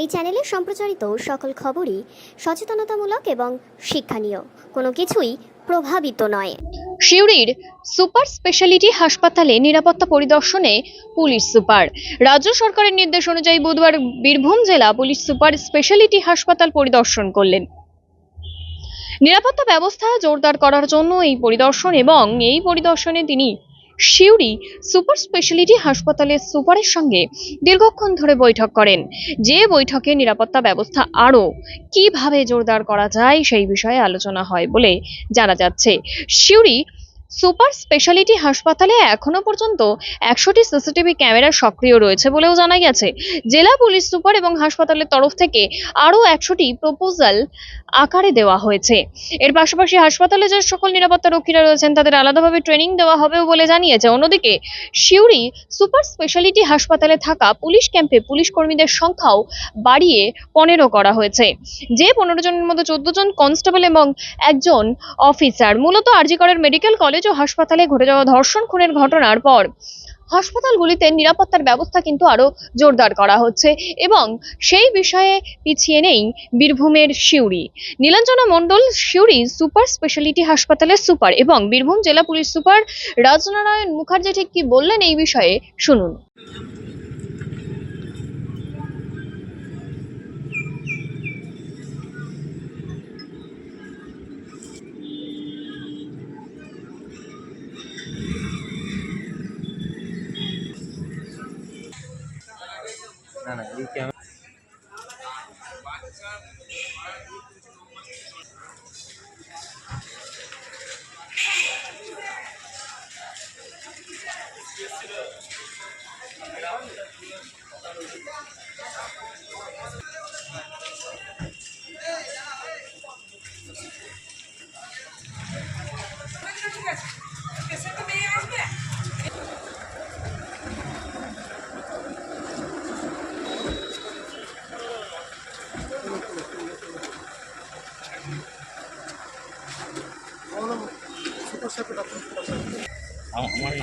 এই চ্যানেলে সম্প্রচারিত সকল খবরই সচেতনতামূলক এবং শিক্ষণীয়। কোনো কিছুই প্রভাবিত নয়। সিউড়ির সুপার স্পেশালিটি হাসপাতালে নিরাপত্তা পরিদর্শনে পুলিশ সুপার। রাজ্য সরকারের নির্দেশ অনুযায়ী বুধবার বীরভূম জেলা পুলিশ সুপার স্পেশালিটি হাসপাতাল পরিদর্শন করলেন। নিরাপত্তা ব্যবস্থা জোরদার করার জন্য এই পরিদর্শন এবং এই পরিদর্শনে তিনি সিউড়ি সুপার স্পেশালিটি হাসপাতালের সুপারের সঙ্গে দীর্ঘক্ষণ ধরে বৈঠক করেন। যে বৈঠকে নিরাপত্তা ব্যবস্থা আরও কীভাবে জোরদার করা যায় সেই বিষয়ে আলোচনা হয় বলে জানা যাচ্ছে। সিউড়ি সুপার স্পেশালিটি হাসপাতালে এখনও পর্যন্ত একশোটি সিসিটিভি ক্যামেরা সক্রিয় রয়েছে বলেও জানা গেছে। জেলা পুলিশ সুপার এবং হাসপাতালের তরফ থেকে আরও একশোটি প্রপোজাল আকারে দেওয়া হয়েছে। এর পাশাপাশি হাসপাতালে যে সকল নিরাপত্তা রক্ষীরা রয়েছেন, তাদের আলাদাভাবে ট্রেনিং দেওয়া হবেও বলে জানিয়েছে। অন্যদিকে, সিউড়ি সুপার স্পেশালিটি হাসপাতালে থাকা পুলিশ ক্যাম্পে পুলিশ কর্মীদের সংখ্যাও বাড়িয়ে পনেরো করা হয়েছে। যে পনেরো জনের মধ্যে চোদ্দ জন কনস্টেবল এবং একজন অফিসার। মূলত আরজিকরের মেডিকেল কলেজ ও হাসপাতালে ঘটে যাওয়া ধর্ষণ, খুনের ঘটনার পর হাসপাতালগুলিতে নিরাপত্তার ব্যবস্থা কিন্তু আরও জোরদার করা হচ্ছে এবং সেই বিষয়ে পিছিয়ে নেই বীরভূমের সিউড়ি। নীলাঞ্জনা মণ্ডল সিউড়ি সুপার স্পেশালিটি হাসপাতালের সুপার এবং বীরভূম জেলা পুলিশ সুপার রাজনারায়ণ মুখার্জি ঠিক কি বললেন এই বিষয়ে শুনুন।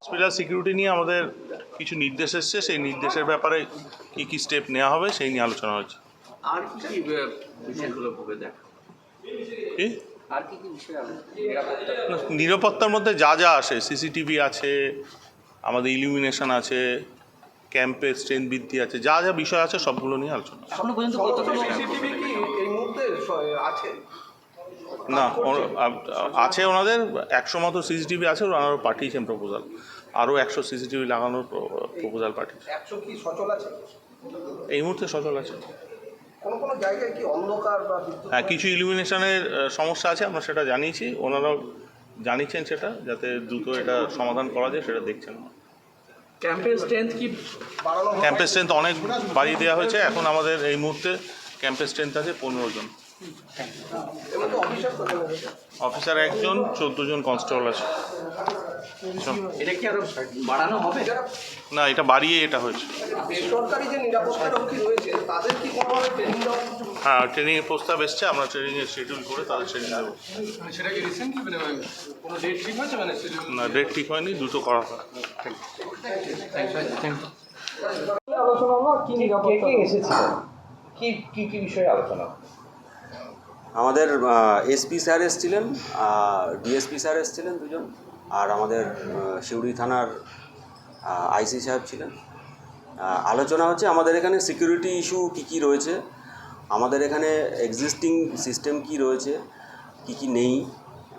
হসপিটাল সিকিউরিটি নিয়ে আমাদের কিছু নির্দেশ এসছে। সেই নির্দেশের ব্যাপারে কি কি স্টেপ নেওয়া হবে সেই নিয়ে আলোচনা হচ্ছে। আর কি বিষয়গুলো দেখ? কি? আর কি কি বিষয় না, নিরাপত্তার মধ্যে যা যা আসে সিসিটিভি আছে আমাদের ইলিমিনেশন আছে ক্যাম্পের স্ট্রেন্থ বৃদ্ধি আছে যা যা বিষয় আছে সবগুলো নিয়ে আলোচনা। এখনও পর্যন্ত সিসিটিভি কি এই মুহূর্তে আছে? না আছে ওনাদের একশো মতো সিসিটিভি আছে ওনারা পাঠিয়েছেন প্রপোজাল আরও একশো সিসিটিভি লাগানোর প্রপোজাল পাঠিয়েছে। একশো কি সচল আছে? এই মুহূর্তে সচল আছে। কোনো কোনো জায়গায় কি অন্ধকার বা বিদ্যুৎ হ্যাঁ কিছু ইলুমিনেশনের সমস্যা আছে আমরা সেটা জানিয়েছি। ওনারাও জানিয়েছেন সেটা যাতে দ্রুত এটা সমাধান করা যায় সেটা দেখছেন ক্যাম্পের স্ট্রেংথ কি? বাড়ানো ক্যাম্পের স্ট্রেন্থ অনেক বাড়িয়ে দেওয়া হয়েছে এখন আমাদের এই মুহূর্তে ক্যাম্পের স্ট্রেন্থ আছে পনেরো জন। অফিসার একজন চোদ্দ জন কনস্টেবল আছে। এটা কি আরও বাড়ানো হবে? না এটা বাড়িয়ে এটা হয়েছে। বেসরকারি যে নিরাপত্তা রক্ষী রয়েছে তাদের কি কোনোভাবে ট্রেনিং দেওয়া হচ্ছে? হ্যাঁ ট্রেনিংয়ের প্রস্তাব এসছে আমরা ট্রেনিংয়ের শিডিউল করে তাদের ট্রেনিং দেবো। মানে সেটা কি রিসেন্টলি মানে কোনো ডেট ঠিক হয়েছে? মানে? না ডেট ঠিক হয়নি দ্রুত করা হয়। কে কে এসেছিল কি কি কি বিষয়ে আলোচনা আমাদের এসপি স্যার এসেছিলেন ডিএসপি স্যার এসেছিলেন দুজন। আর আমাদের সিউড়ি থানার আইসি সাহেব ছিলেন। আলোচনা হচ্ছে আমাদের এখানে সিকিউরিটি ইস্যু কী কী রয়েছে, আমাদের এখানে এক্সিস্টিং সিস্টেম কি রয়েছে, কি কি নেই,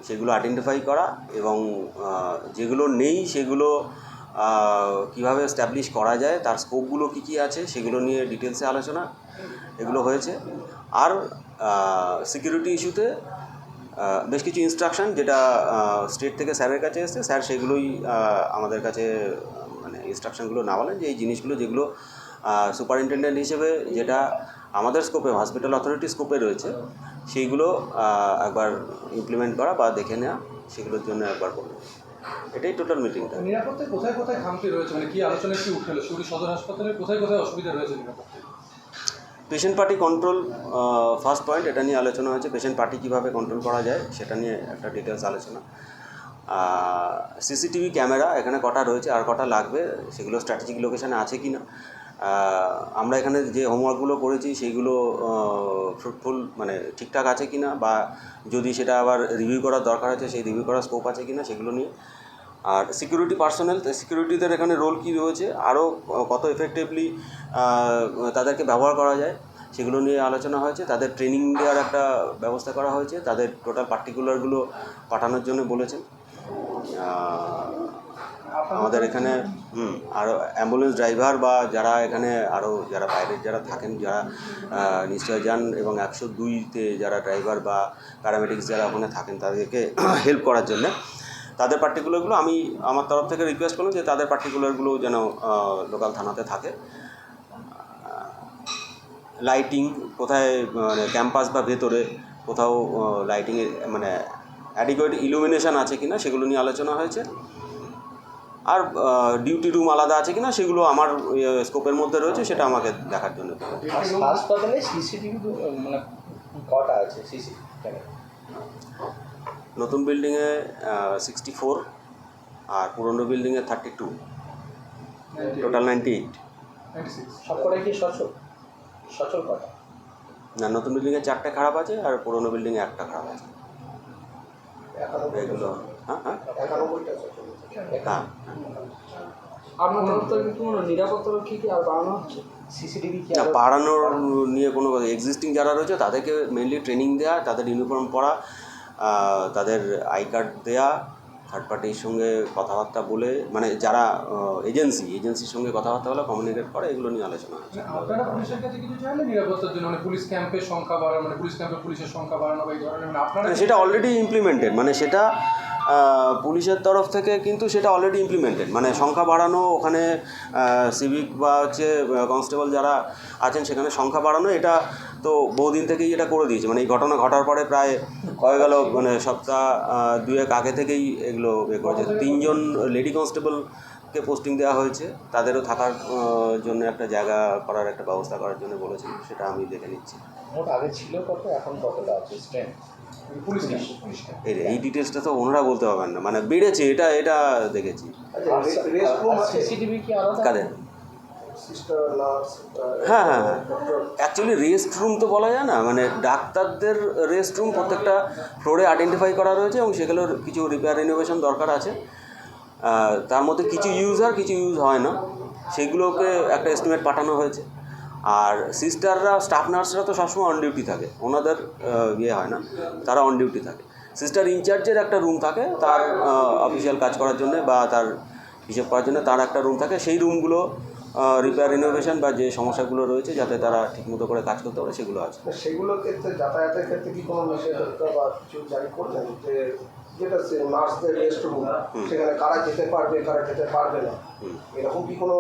সেগুলো আইডেন্টিফাই করা এবং যেগুলো নেই সেগুলো কীভাবে স্ট্যাবলিশ করা যায়, তার স্কোপগুলো কী কী আছে, সেগুলো নিয়ে ডিটেলসে আলোচনা এগুলো হয়েছে। আর সিকিউরিটি ইস্যুতে বেশ কিছু ইনস্ট্রাকশন যেটা স্টেট থেকে স্যারের কাছে এসছে। স্যার সেগুলোই আমাদের কাছে মানে ইনস্ট্রাকশনগুলো না বলেন যে এই জিনিসগুলো যেগুলো সুপারিনটেন্ডেন্ট হিসেবে যেটা আমাদের স্কোপে হসপিটাল অথরিটি স্কোপে রয়েছে, সেইগুলো একবার ইমপ্লিমেন্ট করা বা দেখে নেওয়া, সেগুলোর জন্য একবার করব এটাই টোটাল মিটিংটা নিরাপত্তায় কোথায় কোথায় খামতি রয়েছে? মানে কি আলোচনায় কি উঠে সদর হাসপাতালে কোথায় কোথায় অসুবিধা রয়েছে patient party control first point এটা নিয়ে আলোচনা হয়েছে পেশেন্ট পার্টি কীভাবে কন্ট্রোল করা যায়, সেটা নিয়ে একটা ডিটেলস আলোচনা। সিসিটিভি ক্যামেরা এখানে কটা রয়েছে, আর কটা লাগবে, সেগুলো স্ট্র্যাটেজিক লোকেশানে আছে কি না আমরা এখানে যে হোমওয়ার্কগুলো করেছি সেইগুলো ফ্রুটফুল মানে ঠিকঠাক আছে কি না বা যদি সেটা আবার রিভিউ করার দরকার আছে, সেই রিভিউ করার স্কোপ আছে কি না সেগুলো নিয়ে আর সিকিউরিটি পার্সোনাল সিকিউরিটিদের এখানে রোল কী রয়েছে? আরও কত এফেক্টিভলি তাদেরকে ব্যবহার করা যায়? সেগুলো নিয়ে আলোচনা হয়েছে। তাদের ট্রেনিং দেওয়ার একটা ব্যবস্থা করা হয়েছে। তাদের টোটাল পার্টিকুলারগুলো পাঠানোর জন্য বলেছেন। আমাদের এখানে, হুম, আরও অ্যাম্বুলেন্স ড্রাইভার বা যারা এখানে আরও যারা বাইরের যারা থাকেন, যারা নিশ্চয় যান এবং একশো দুইতে যারা ড্রাইভার বা প্যারামেডিক্স যারা ওখানে থাকেন, তাদেরকে হেল্প করার জন্য। তাদের পার্টিকুলারগুলো আমি আমার তরফ থেকে রিকোয়েস্ট করলাম যে তাদের পার্টিকুলারগুলো যেন লোকাল থানাতে থাকে। লাইটিং কোথায় মানে ক্যাম্পাস বা ভেতরে কোথাও লাইটিংয়ের মানে অ্যাডিকুয়েট ইলুমিনেশন আছে কি না সেগুলো নিয়ে আলোচনা হয়েছে। আর ডিউটি রুম আলাদা আছে কিনা সেগুলো আমার স্কোপের মধ্যে রয়েছে, সেটা আমাকে দেখার জন্য। হাসপাতালে সিসিটিভি মানে কটা আছে? সিসি নতুন বিল্ডিংয়ে সিক্সটি ফোর আর পুরনো বিল্ডিংয়ে thirty two total ninety eight সব কি সচল? সচল কটা? না নতুন বিল্ডিংয়ে চারটে খারাপ আছে আর পুরনো বিল্ডিংয়ে একটা খারাপ আছে। এগুলো হ্যাঁ হ্যাঁ? হ্যাঁ। না আরো- বাড়ানোর নিয়ে কোনো এক্সিস্টিং যারা রয়েছে তাদেরকে মেনলি ট্রেনিং দেওয়া তাদের ইউনিফর্ম পরা তাদের আই কার্ড দেওয়া থার্ড পার্টির সঙ্গে কথাবার্তা বলে মানে যারা এজেন্সি এজেন্সির সঙ্গে কথাবার্তা বলে কমিউনিকেট করে এগুলো নিয়ে আলোচনা হচ্ছে। আপনারা পুলিশের কাছে কিছু চাইলে নিরাপত্তার জন্য মানে পুলিশ ক্যাম্পের সংখ্যা বাড়ানো মানে পুলিশ ক্যাম্পে পুলিশের সংখ্যা বাড়ানো বা এই ধরনের মানে আপনারা মানে সেটা অলরেডি ইমপ্লিমেন্টেড মানে সেটা পুলিশের তরফ থেকে কিন্তু সেটা অলরেডি ইমপ্লিমেন্টেড মানে সংখ্যা বাড়ানো ওখানে সিভিক বা হচ্ছে কনস্টেবল যারা আছেন সেখানে সংখ্যা বাড়ানো এটা তো বহুদিন থেকেই এটা করে দিয়েছে। মানে এই ঘটনা ঘটার পরে প্রায় হয়ে গেল মানে সপ্তাহ দুয়েক আগে থেকেই এগুলো এ করেছে। তিনজন লেডি কনস্টেবলকে পোস্টিং দেওয়া হয়েছে তাদেরও থাকার জন্য একটা জায়গা করার একটা ব্যবস্থা করার জন্য বলেছেন সেটা আমি দেখে নিচ্ছি। মোট আগে ছিল কত এখন কতটা আছে স্ট্রেন্থ পুলিশ পুলিশ এই ডিটেলসটা তো ওনারা বলতে পারবেন না। মানে বেড়েছে এটা এটা দেখেছি। আলাদা? কাদের? হ্যাঁ হ্যাঁ হ্যাঁ। অ্যাকচুয়ালি রেস্ট রুম তো বলা যায় না। মানে ডাক্তারদের রেস্ট রুম প্রত্যেকটা ফ্লোরে আইডেন্টিফাই করা রয়েছে এবং সেগুলোর কিছু রিপেয়ার রিনোভেশন দরকার আছে। তার মধ্যে কিছু ইউজ আর কিছু ইউজ হয় না। সেগুলোকে একটা এস্টিমেট পাঠানো হয়েছে। আর সিস্টাররা স্টাফ নার্সরা তো সবসময় অন ডিউটি থাকে। ওনাদের ইয়ে হয় না। তারা অন ডিউটি থাকে। সিস্টার ইনচার্জের একটা রুম থাকে। তার অফিসিয়াল কাজ করার জন্য বা তার হিসেব করার জন্য তার একটা রুম থাকে। সেই রুমগুলো রিপেয়ার ইনোভেশন বা যে সমস্যাগুলো রয়েছে যাতে তারা ঠিকমতো করে কাজ করতে পারে সেগুলো আছে। সেগুলোর ক্ষেত্রে যাতায়াতের ক্ষেত্রে কি কোনো নিষেধাজ্ঞা বা কিছু জারি করলেন? যে যেটা নার্সদের রেস্ট রুম সেখানে কারা যেতে পারবে কারা যেতে পারবে না? এরকম কি কোনো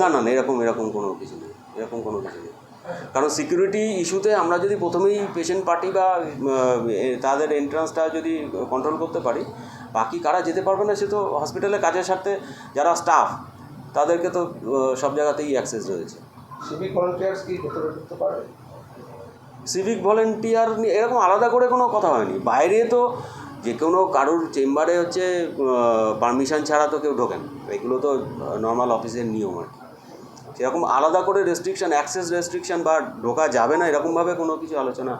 না না না এরকম এরকম কোনো কিছু নেই। এরকম কোনো কিছু নেই। কারণ সিকিউরিটি ইস্যুতে আমরা যদি প্রথমেই পেশেন্ট পার্টি বা তাদের এন্ট্রান্সটা যদি কন্ট্রোল করতে পারি বাকি কারা যেতে পারবে না সে তো হসপিটালে কাজের সাথে যারা স্টাফ তাদেরকে তো সব জায়গাতেই অ্যাক্সেস রয়েছে। সিভিক ভলেন্টিয়ার্স কি ভেতরে ঢুকতে পারবে সিভিক ভলেন্টিয়ার নিয়ে এরকম আলাদা করে কোনো কথা হয়নি। বাইরে তো যে কোনো কারোর চেম্বারে হচ্ছে পারমিশন ছাড়া তো কেউ ঢোকেন। এগুলো তো নর্মাল অফিসের নিয়ম আর কি। সেরকম আলাদা করে রেস্ট্রিকশন অ্যাক্সেস রেস্ট্রিকশন বা ঢোকা যাবে না এরকমভাবে কোনো কিছু আলোচনা